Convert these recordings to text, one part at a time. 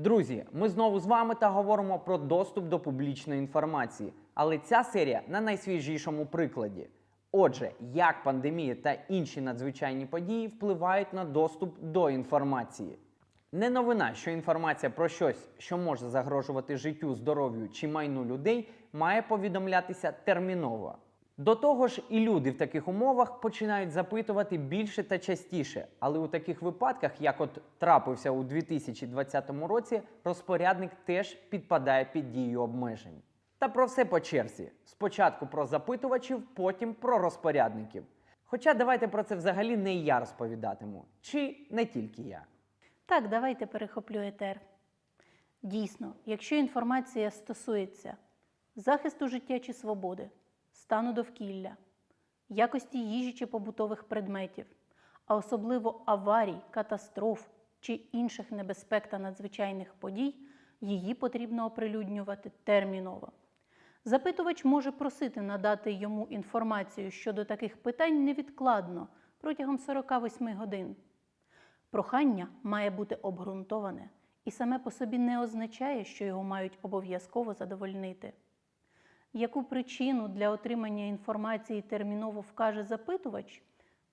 Друзі, ми знову з вами та говоримо про доступ до публічної інформації. Але ця серія на найсвіжішому прикладі. Отже, як пандемія та інші надзвичайні події впливають на доступ до інформації. Не новина, що інформація про щось, що може загрожувати життю, здоров'ю чи майну людей, має повідомлятися терміново. До того ж, і люди в таких умовах починають запитувати більше та частіше. Але у таких випадках, як от трапився у 2020 році, розпорядник теж підпадає під дію обмежень. Та про все по черзі. Спочатку про запитувачів, потім про розпорядників. Хоча давайте про це взагалі не я розповідатиму, чи не тільки я. Так, давайте перехоплю етер. Дійсно, якщо інформація стосується захисту життя чи свободи, стану довкілля, якості їжі чи побутових предметів, а особливо аварій, катастроф чи інших небезпек та надзвичайних подій, її потрібно оприлюднювати терміново. Запитувач може просити надати йому інформацію щодо таких питань невідкладно протягом 48 годин. Прохання має бути обґрунтоване і саме по собі не означає, що його мають обов'язково задовольнити. Яку причину для отримання інформації терміново вкаже запитувач,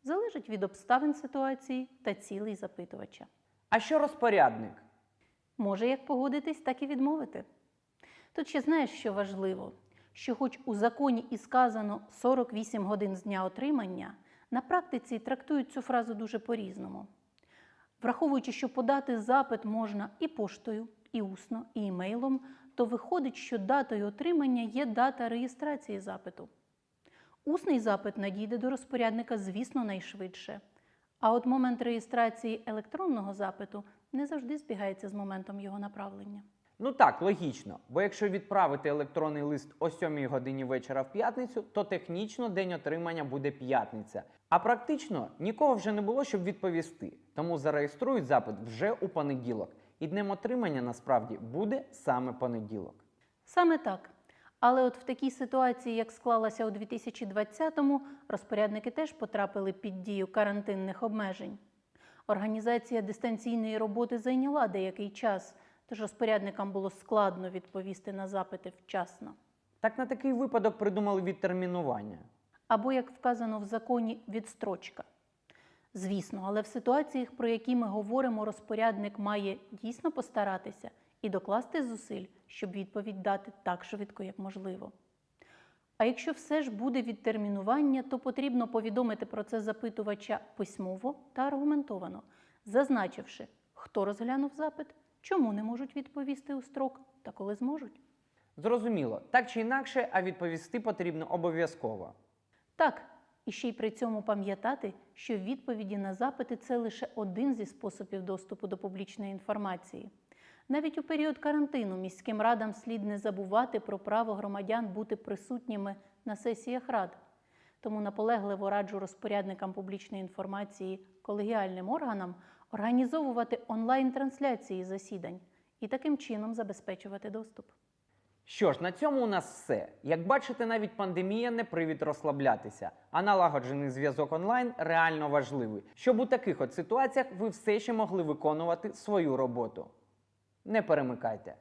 залежить від обставин ситуації та цілей запитувача. А що розпорядник? Може як погодитись, так і відмовити. Тут ще знаєш, що важливо, що хоч у законі і сказано 48 годин з дня отримання, на практиці трактують цю фразу дуже по-різному. Враховуючи, що подати запит можна і поштою, і усно, і імейлом, то виходить, що датою отримання є дата реєстрації запиту. Усний запит надійде до розпорядника, звісно, найшвидше. А от момент реєстрації електронного запиту не завжди збігається з моментом його направлення. Ну так, логічно. Бо якщо відправити електронний лист о 7 годині вечора в п'ятницю, то технічно день отримання буде п'ятниця. А практично нікого вже не було, щоб відповісти. Тому зареєструють запит вже у понеділок. І днем отримання насправді буде саме понеділок. Саме так. Але от в такій ситуації, як склалася у 2020-му, розпорядники теж потрапили під дію карантинних обмежень. Організація дистанційної роботи зайняла деякий час, тож розпорядникам було складно відповісти на запити вчасно. Так на такий випадок придумали відтермінування. Або, як вказано в законі, відстрочка. Звісно, але в ситуаціях, про які ми говоримо, розпорядник має дійсно постаратися і докласти зусиль, щоб відповідь дати так швидко, як можливо. А якщо все ж буде відтермінування, то потрібно повідомити про це запитувача письмово та аргументовано, зазначивши, хто розглянув запит, чому не можуть відповісти у строк та коли зможуть. Зрозуміло, так чи інакше, а відповісти потрібно обов'язково. Так, і ще й при цьому пам'ятати, що відповіді на запити це лише один зі способів доступу до публічної інформації. Навіть у період карантину міським радам слід не забувати про право громадян бути присутніми на сесіях рад. Тому наполегливо раджу розпорядникам публічної інформації, колегіальним органам організовувати онлайн-трансляції засідань і таким чином забезпечувати доступ. Що ж, на цьому у нас все. Як бачите, навіть пандемія не привід розслаблятися, а налагоджений зв'язок онлайн реально важливий, щоб у таких от ситуаціях ви все ще могли виконувати свою роботу. Не перемикайте.